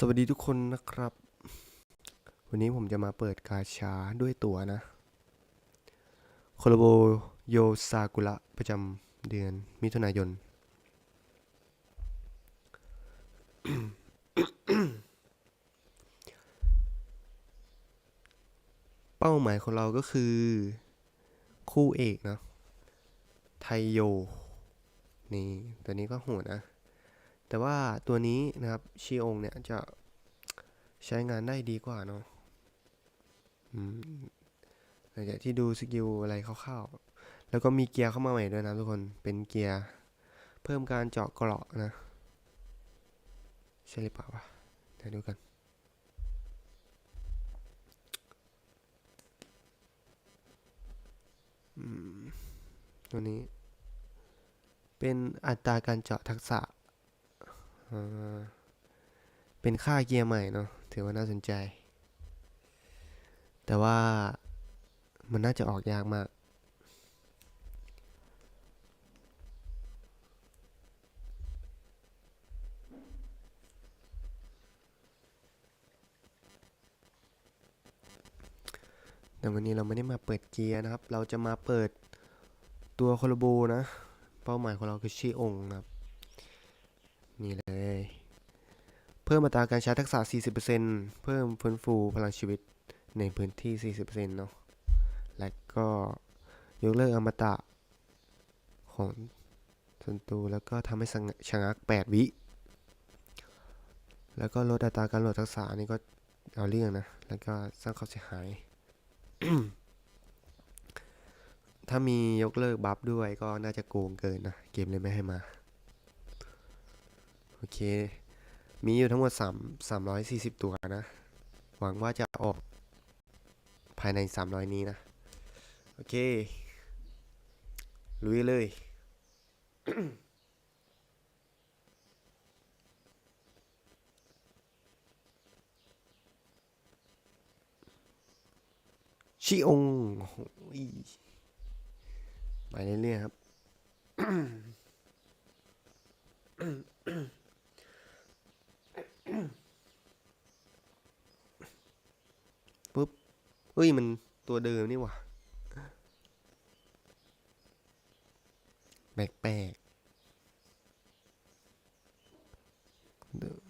สวัสดีทุกคนนะครับ วันนี้ผมจะมาเปิดกาชาด้วยตัวนะโคโลโบโยซากุระประจำเดือนมิถุนายน เป้าหมายของเราก็คือ คู่เอกนะ ไทโย นี่ ตัวนี้ก็โหดนะ แต่ว่าตัวนี้นะครับชีองเนี่ยจะใช้งานได้ดีกว่าเนาะอืมหลังจากที่ดูสกิลอะไรคร่าวๆ แล้วก็มีเกียร์เข้ามาใหม่ด้วยนะทุกคน เป็นเกียร์ เพิ่มการเจาะเกราะนะ ใช่หรือเปล่าวะเดี๋ยวดูกัน ตัวนี้ เป็นอัตราการเจาะทักษะ เป็นค่าเกียร์ใหม่เนาะถือว่าน่าสนใจ แต่ว่ามันน่าจะออกยากมากแต่วันนี้เราไม่ได้มาเปิดเกียร์นะครับ เราจะมาเปิดตัวคโลโบนะ เป้าหมายของเราคือชีองนะครับ นี่เลย เพิ่มอัตราการใช้ทักษะ 40%เพิ่มฟื้นฟูพลังชีวิตในพื้นที่ 40%เนาะ และก็ยกเลิกอมตะของศัตรูแล้วก็ทำให้สงชะงัก 8 วิ แล้วก็ลดอัตราการโหลดทักษะนี่ก็เอาเรื่องนะ แล้วก็สร้างความเสียหาย ถ้ามียกเลิกบัฟด้วยก็น่าจะโกงเกินนะ เกมเลยไม่ให้มา โอเค มีอยู่ทั้งหมด3 340 ตัวนะ หวังว่าจะออกภายใน 300 นี้นะ โอเค ลุยเลย ชิองไปเรื่อยๆครับ ปุ๊บเฮ้ย มันตัวเดิมนี่หว่าแปลกๆเดิม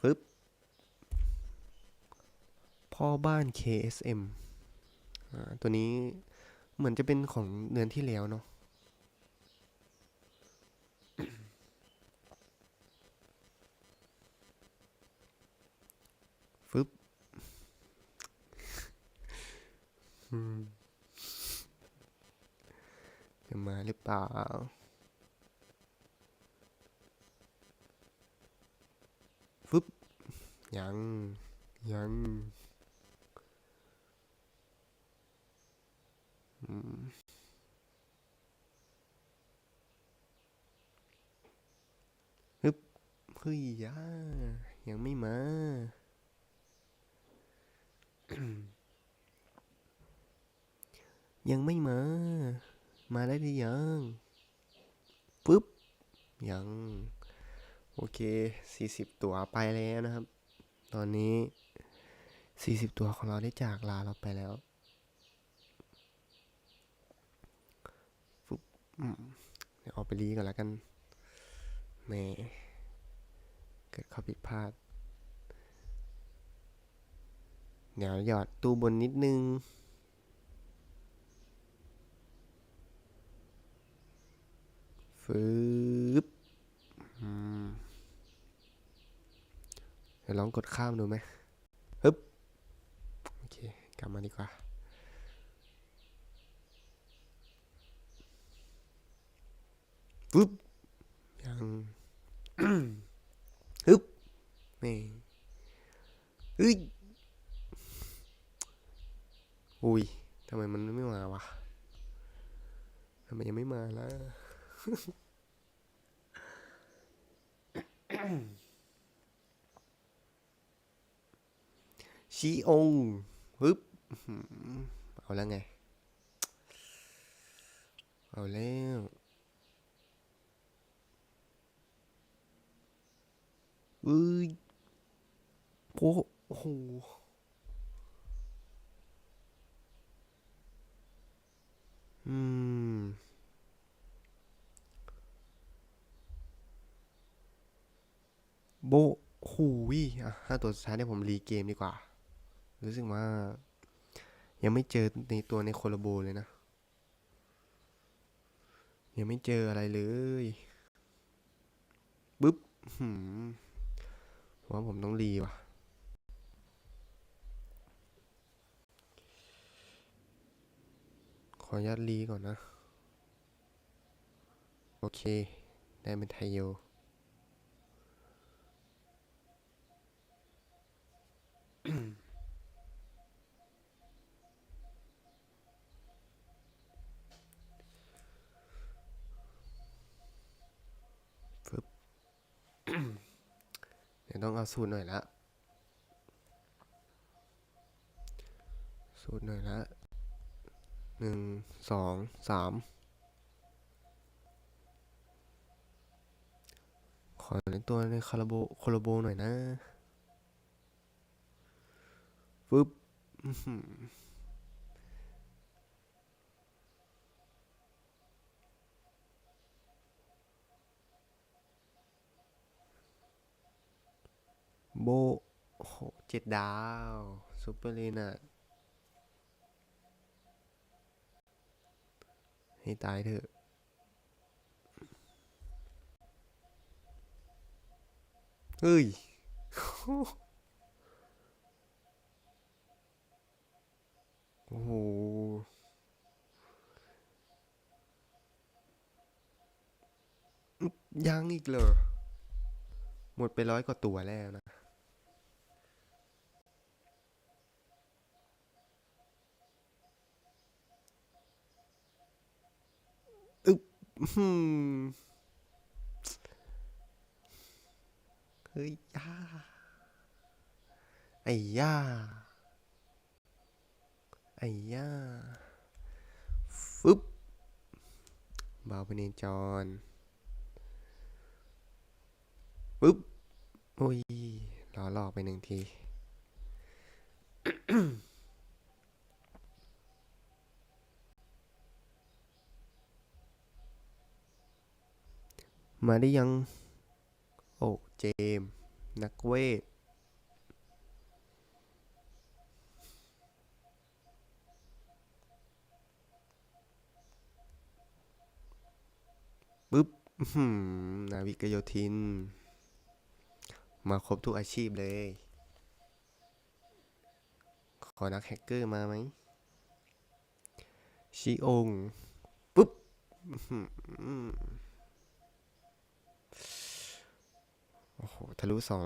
ฟึบพ่อบ้าน KSM อ่าตัวนี้เหมือนจะเป็นของเดือนที่แล้วเนาะ ฟึบ อืมจะมาหรือ เปล่า ฟึบ ยัง ยัง อืมฮึบเฮ้ยยายังไม่มายังไม่มา มาได้หรือยังปุ๊บ ยัง โอเค 40 ตัวไปแล้วนะครับ ตอนนี้ 40 ตัวของเราได้จากลาเราไปแล้วปุ๊บเดี๋ยวเอาไปรีก่อนแล้วกันแม่เกิดข้อผิดพลาด เดี๋ยวหยอดตู้บนนิดนึง ฟืบเดี๋ยวลองกดข้ามดูไหมฮึบโอเค กลับมาดีกว่าฟึบยังฮึบ นี่เฮ้ยอุ้ยทำไมมันไม่มาวะทำไมยังไม่มาล่ะ ชีองฮึบอื้อหือเอาแล้วไง เอาแล้วฟเอ้ยโอ้โอ้โหอืม โบะหูยอะถ้าตัวสุดท้ายเนี่ยผมรีเกมดีกว่า รู้สึกว่า ยังไม่เจอในตัวในโคลโบเลยนะ ยังไม่เจออะไรเลยปึ๊บหืมผมว่าผมต้องรีว่ะ ขออนุญาตรีก่อนนะ โอเค ได้เป็นไทโย ฟึบ เดี๋ยว ต้องเอาสูตรหน่อยละ สูตรหน่อยละหนึ่งสองสามขอในตัวในคาราโบโคลาโบหน่อยนะฟึบอื้อหือ โบโหเจ็ดดาวซูเปอร์เลน่ะให้ตายเถอะเฮ้ยโอ้โหยังอีกเหรอ หมดไปร้อยกว่าตัวแล้วนะ อึ๊บอื้อหือ เฮ้ยย่าไอ้ย่าไอ้ย่าฟึบเบาไปเนจรฟึบโอ้ยล้อหลอกไปหนึ่งที มาได้ยัง โอ้ เจมส์นักเวท ปึ๊บอื้อหือนาวิกโยธิน มาครบทุกอาชีพเลย ขอนักแฮกเกอร์มาไหม ชิอง ปึ๊บอื้อหือ โอ้โห ทะลุสอง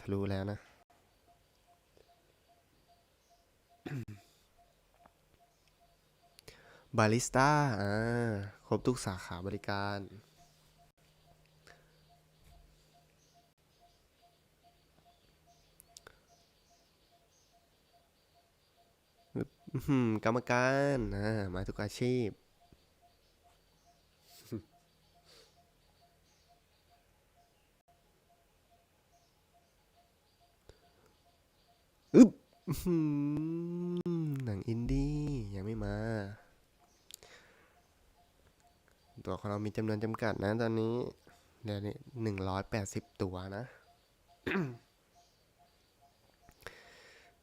ทะลุแล้วนะ บาริสต้า อ่า ครบทุกสาขาบริการกรรมการ อ่า มาทุกอาชีพ อึ๊บหนังอินดี้ยังไม่มา ตัวของเรามีจำนวนจำกัดนะตอนนี้เดี๋ยวนี้หนึ่งร้อยแปดสิบตัวนะ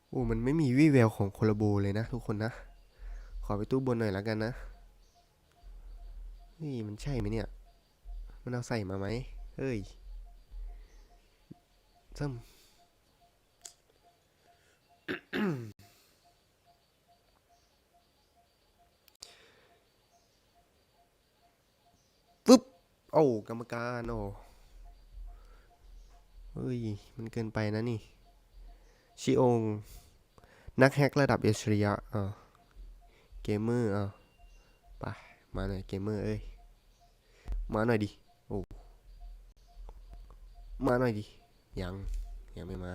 โอ้มันไม่มีวี่แววของโคลาโบเลยนะทุกคนนะ ขอไปตู้บนหน่อยแล้วกันนะนี่มันใช่ไหมเนี่ย มันเอาใส่มาไหมเฮ้ยซ้ำ ฟึบโอ้ กรรมการโอ้เฮ้ย มันเกินไปนะนี่ ชิอง นักแฮกระดับเอชริยะอ่าเกมเมอร์อ่าไป มาหน่อยเกมเมอร์เอ้ย มาหน่อยดิ โอ้ มาหน่อยดิ ยัง ยังไม่มา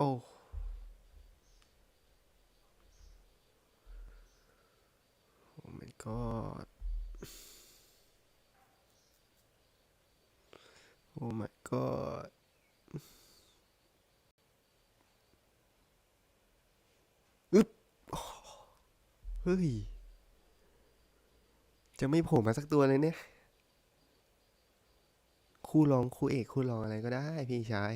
โอ้โอ้มันก็โอ้ my god อึ๊บเฮ้ย จะไม่โผล่มาสักตัวเลยเนี่ย คู่รองคู่เอกคู่รองอะไรก็ได้พี่ชาย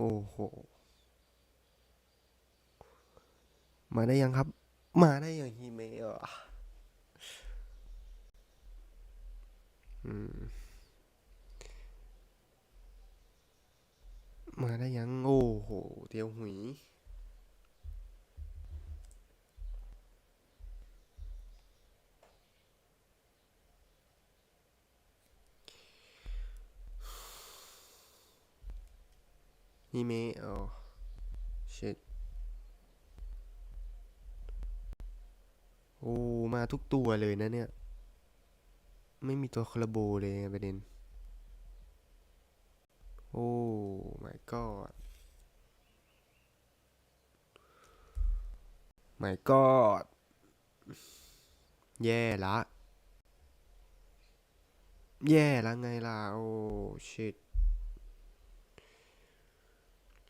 โอ้โห มาได้ยังครับ มาได้อย่างฮีเมะเหรออืมมาได้ยัง โอ้โห เตียวหุย ฮีเมะอ๋อ shit โอ้ มาทุกตัวเลยนะเนี่ย ไม่มีตัวคาราโบเลยประเด็น โอ้ my god my god แย่ละ แย่ละไงล่ะ โอ้ shit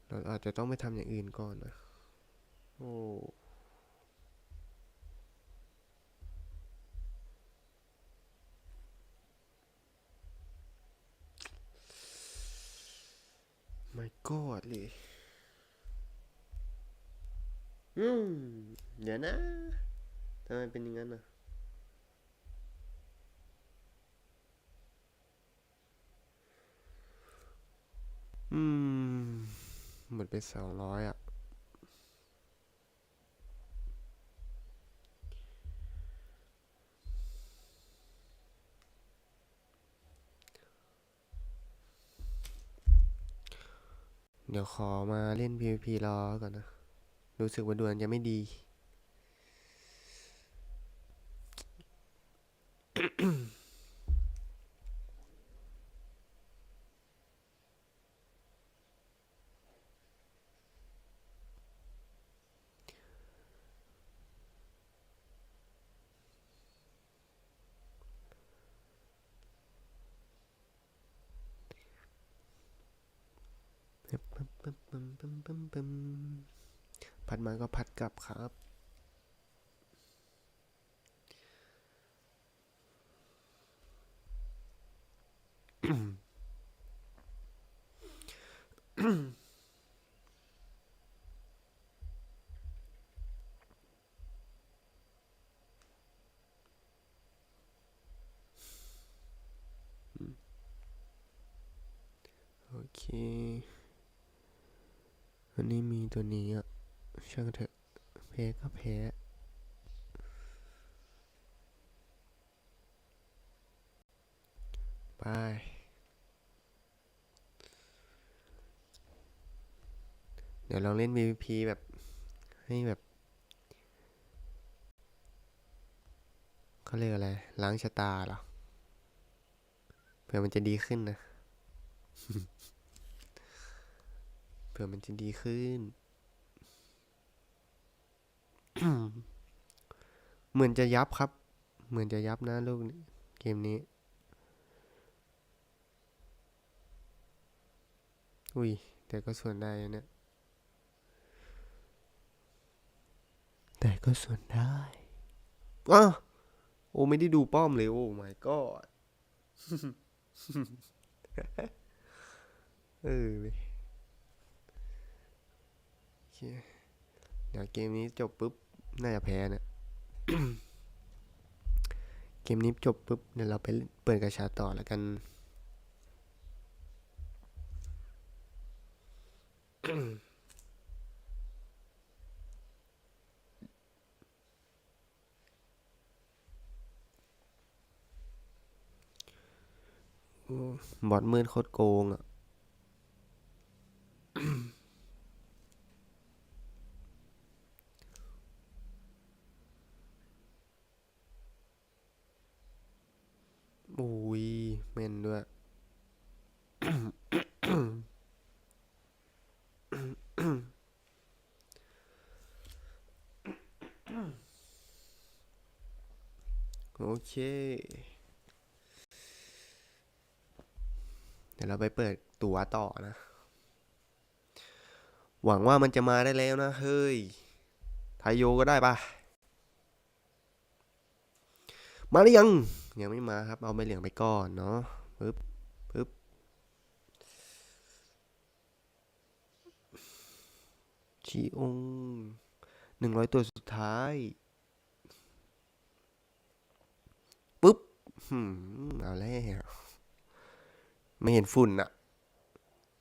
เราอาจจะต้องไปทำอย่างอื่นก่อนนะ โอ้ my god เลยอืม เดี๋ยวนะทำไมเป็นอย่างนั้นอะ อืม หมด ไปสองร้อยอะ เดี๋ยวขอมาเล่น PVP รอก่อนนะ รู้สึกว่าดวนจะไม่ดี ปึ้ม พัดมาก็พัดกลับครับ โอเค ตัวนี้อะช่างเถอะแพ้ก็แพ้ไปเดี๋ยวลองเล่น PVP แบบ ให้แบบเขาเรียกอะไร ล้างชะตาเหรอ เผื่อมันจะดีขึ้นนะ ผื่อมันจะดีขึ้น เหมือนจะยับครับ เหมือนจะยับนะลูกเกมนี้ อุ้ย แต่ก็ส่วนได้นะเนี่ย แต่ก็ส่วนได้อ้าวโอ้ไม่ได้ดูป้อมเลย โอ้ my god เออ เว้ยโอเคเดี๋ยวเกมนี้จบปุ๊บ น่าจะแพ้นะเกมนี้จบปุ๊บเดี๋ยวเราไปเปิดกระชาต่อแล้วกัน บอทมืดโคตรโกงอะ โอุ้ยแม่นด้วยโโอเค เดี๋ยวเราไปเปิดตั๋วต่อนะ หวังว่ามันจะมาได้แล้วนะ เฮ้ยไทยโยก็ได้ปะมาหรือยัง ยังไม่มาครับ เอาใบเหลืองไปก่อนเนาะปึ๊บปึ๊บชีองหนึ่งร้อยตัวสุดท้ายปึ๊บเอาแล้วไม่เห็นฝุ่นอะ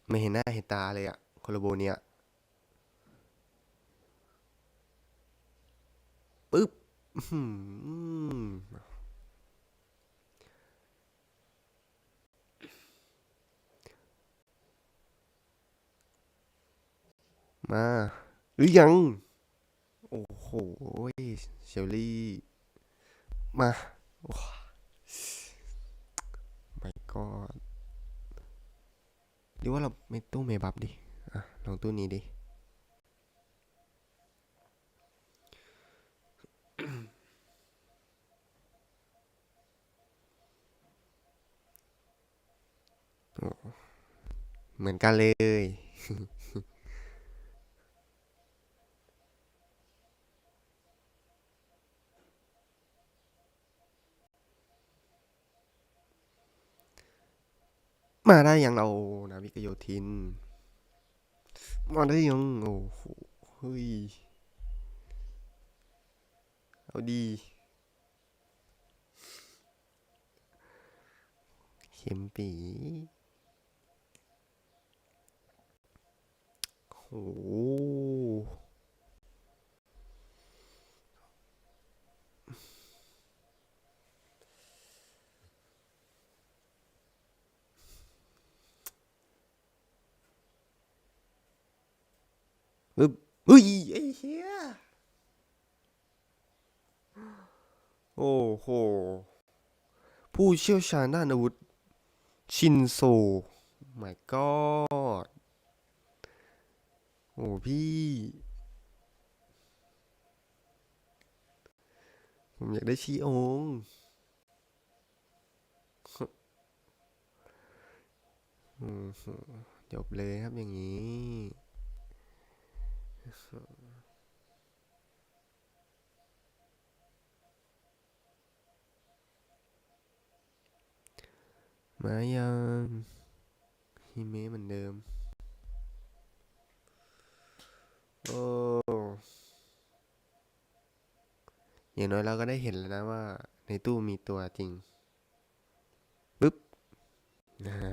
ไม่เห็นหน้าเห็นตาเลยอะโคโลโบเนี่ยปึ๊บ มมา หรือยัง โอ้โหเชลลี่ มาไม่ก็หรือว่าเราไม่ตู้เมบับดิอะลองตู้นี้ดิโอ้เหมือนกันเลย มาได้ยังเรานาวิกโยธิน มาได้ยังโอ้โหเฮ้ย เอาดี เข็มปีโอ้ เฮ้ยไอ้เหี้ยโอ้โห ผู้เชี่ยวชาญด้านอาวุธ ชินโซ my god โอ้พี่ ผมอยากได้ชีองอืมจบเลยครับอย่างนี้ มายังฮิเมะเหมือนเดิม โอ้อย่างน้อยเราก็ได้เห็นแล้วนะว่า ในตู้มีตัวจริงปึ๊บ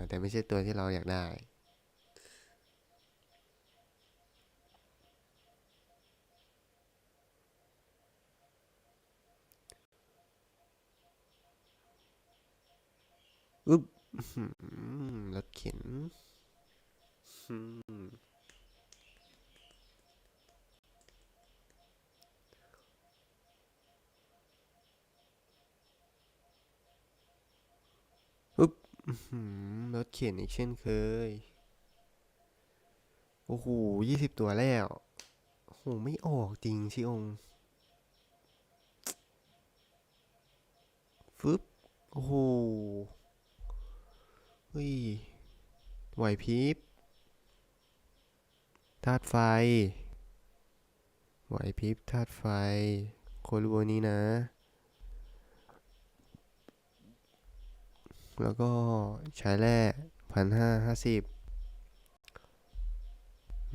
แต่ไม่ใช่ตัวที่เราอยากได้ อึ๊บอื้อหือ รถเข็นอืมอึ๊บอื้อหือรถเข็นอีกเช่นเคย โอ้โหยี่สิบตัวแล้ว โอ้โห ไม่ออกจริงชิองฟึบ โอ้โห เฮ้ยไหวพริบธาตุไฟ ไหวพริบธาตุไฟ โครูโบนี้นะ แล้วก็ใช้แร่พันห้าห้าสิบ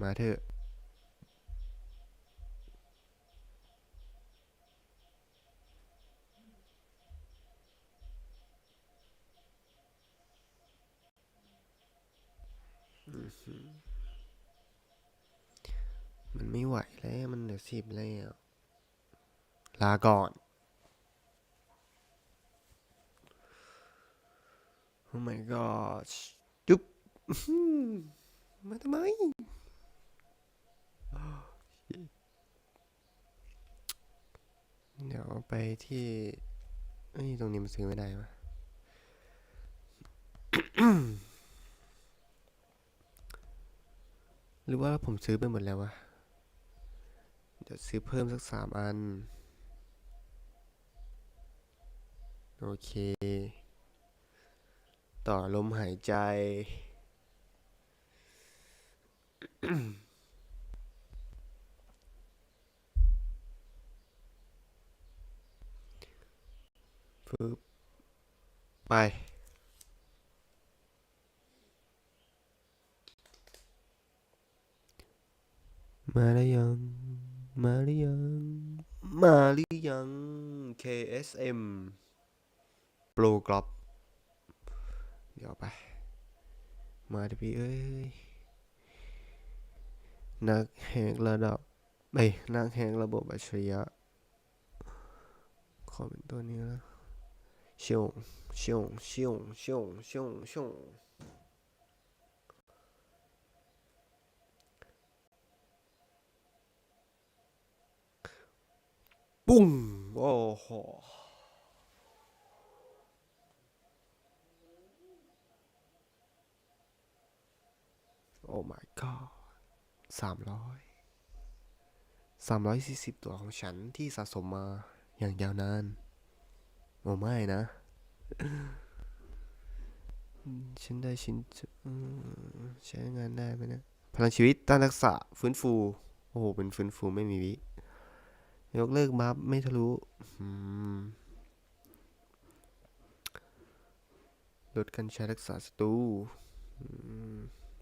มาเถอะ มันไม่ไหวแล้ว มันเหลือสิบแล้ว ลาก่อน โอ้ my god จุ๊บมาทำไมเดี๋ยวไปที่เอ้ยตรงนี้มันซื้อไม่ได้ปะหรือว่าผมซื้อไปหมดแล้ววะ เดี๋ยวซื้อเพิ่มสักสามอัน โอเค ต่อลมหายใจปึ๊บไปมาหรือยัง มาหรือยัง มาหรือยัง KSM Pro g l o b เดี๋ยวไป มาดิพี่เอ้ย นักแหกระดับเอ้นักแหกระบบอัจฉริยะ ขอเป็นตัวนี้นะชิวชิวชิวชิวชิวชิว ปุ้ง โอ้โห โอ้ my god สามร้อยสามร้อยสี่สิบตัวของฉันที่สะสมมาอย่างยาวนาน โอ้ไม่นะอืมฉันได้ชินจะอืมใช้งานได้ไหมเนะ พลังชีวิตต้านทักษะฟื้นฟู โอ้โห เป็นฟื้นฟูไม่มีวิ ยกเลิกบัฟไม่ทะลุลดการใช้รักษาศัตรู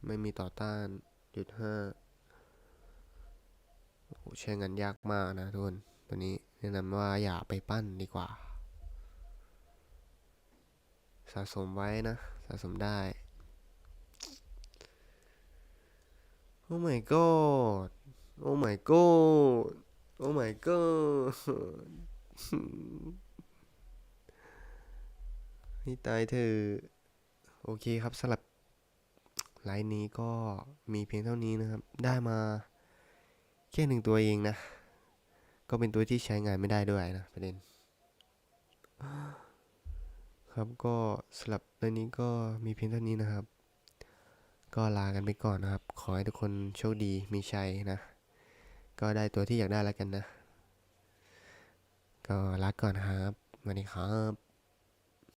ไม่มีต่อต้านหยุดห้าโอ้ใช้งานยากมากนะทุกคนตัวนี้แนะนำว่าอย่าไปปั้นดีกว่า สะสมไว้นะ สะสมได้โอ้ my god โอ้ my god โอ้ my god ให้ตายเธอะโอเคครับสำหรับไลน์นี้ก็มีเพียงเท่านี้นะครับ ได้มาแค่หนึ่งตัวเองนะ ก็เป็นตัวที่ใช้งานไม่ได้ด้วยนะประเด็น ครับก็สำหรับเรื่องนี้ก็มีเพียงเท่านี้นะครับ ก็ลากันไปก่อนนะครับ ขอให้ทุกคนโชคดีมีชัยนะ ก็ได้ตัวที่อยากได้แล้วกันนะ ก็ลาก่อนครับ วัสดีครับ